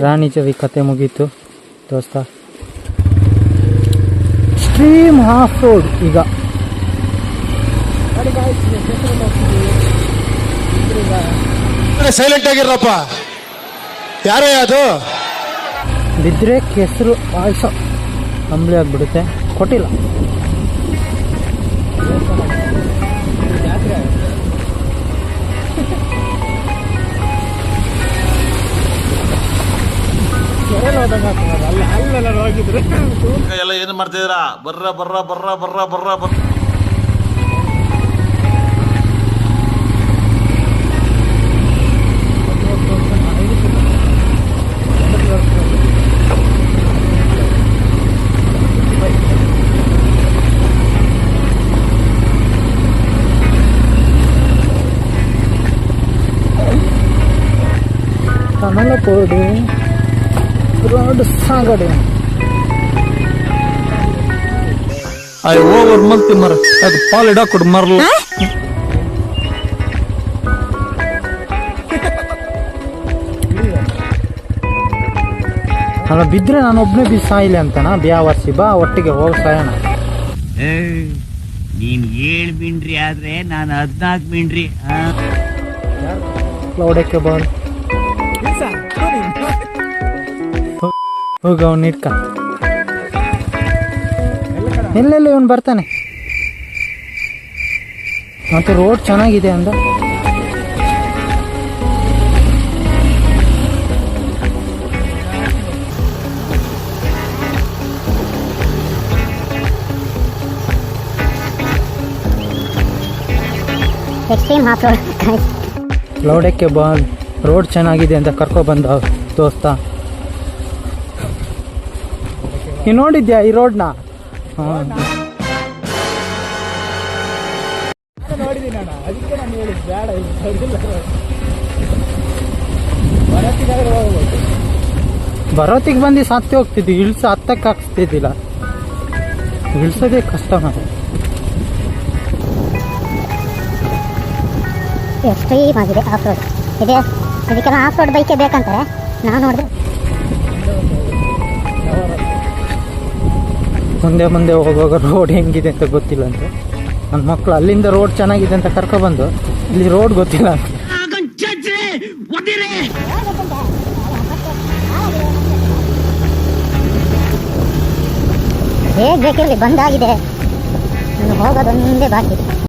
ರಾಣಿ ಚವಿ ಕತೆ ಮುಗೀತು. ದೋಸ್ತ. ಸ್ಟ್ರೀಮ್ ಹಾಫ್ ರೋಡ್ ಈಗ. ಸೈಲೆಂಟ್ ಆಗಿರಪ್ಪ ಯಾರೇ ಅದು? ಬಿದ್ದರೆ ಕೆಸರು ಆಯ್ಸ ಅಂಬ್ಲಿ ಆಗಿಬಿಡುತ್ತೆ. ಕೊಟ್ಟಿಲ್ಲ. ಎಲ್ಲ ಏನು ಮಾಡ್ತಿದ್ದೀರಾ? ಬರ್ರ ಬರ್ರ ಬರ್ರ ಬರ್ರ ಬರ್ರ ಬರ್ರ ಆಮೇಲೆ ಕೋಡಿ. ರೋಡ್ ಸಾಗಡೆ. ಅಯ್ಯ ಓವರ್ ಮಲ್ತಿ ಮರ. ಅದು ಪಾಲ್ ಕೊಡು ಮರಲ್ಲ ಅಲ್ಲ ಬಿದ್ದರೆ ನಾನು ಒಬ್ಬನೇ ಬಿ ಸಾಯಿಲೆ ಅಂತನಾ? ಬ್ಯಾವರ್ಸಿ ಬಾ ಒಟ್ಟಿಗೆ ಹೋಗಿ ಸಾಯೋಣ. ಏಯ್, ನೀನ್ ಏಳ್ ಮಿಂಡ್ರಿ ಆದ್ರೆ ನಾನು ಹದ್ನಾಲ್ಕು ಮಿಂಡ್ರಿ ಆ? ಲೌಡಕ್ಕೆ ಹೋಗ ಅವ್ನು ಇಟ್ಕ. ಎಲ್ಲೆಲ್ಲ ಇವನು ಬರ್ತಾನೆ. ಮತ್ತೆ ರೋಡ್ ಚೆನ್ನಾಗಿದೆ ಅಂದ. ಎಕ್ಸ್ಟ್ರೀಮ್ ಬಾ ರೋಡ್ ಲೌಡಕ್ಕೆ ಬಾ ರೋಡ್ ಚೆನ್ನಾಗಿದೆ ಅಂತ ಕರ್ಕೊಬಂದ ದೋಸ್ತ. ನೀನು ನೋಡಿದ್ಯಾ ಈ ರೋಡ್ನ ಬರೋತಿಗೆ ಬರೋತ್ತಿಗೆ ಬಂದು ಸತ್ತಿ ಹೋಗ್ತಿದ್ವಿ. ಇಳ್ಸ ಹತ್ತಕ್ಕೆ ಹಾಕ್ಸ್ತಿದ್ದಿಲ್ಲ. ಇಳ್ಸೋದೇ ಕಷ್ಟ ನಾವು ಎಕ್ಸ್ಟ್ರೀಮ್ ಆಗಿದೆ ಆಫ್ ರೋಡ್ ಇದೆ. ಇದಕ್ಕೆಲ್ಲ ಆಫ್ ರೋಡ್ ಬೈಕೇ ಬೇಕಂತಾರೆ ನಾನು ನೋಡಿದೆ. ಮುಂದೆ ಮುಂದೆ ಹೋಗುವಾಗ ರೋಡ್ ಹೆಂಗಿದೆ ಅಂತ ಗೊತ್ತಿಲ್ಲ ಅಂತ ನನ್ನ ಮಕ್ಕಳು ಅಲ್ಲಿಂದ ರೋಡ್ ಚೆನ್ನಾಗಿದೆ ಅಂತ ಕರ್ಕೊಬಂದು ಇಲ್ಲಿ ರೋಡ್ ಗೊತ್ತಿಲ್ಲ ಅಂತ. ಹೇಗೆ ಬೇಕಿರಲಿ ಬಂದಾಗಿದೆ. ನಾನು ಹೋಗೋದೊಂದೇ ಬಾಕಿ.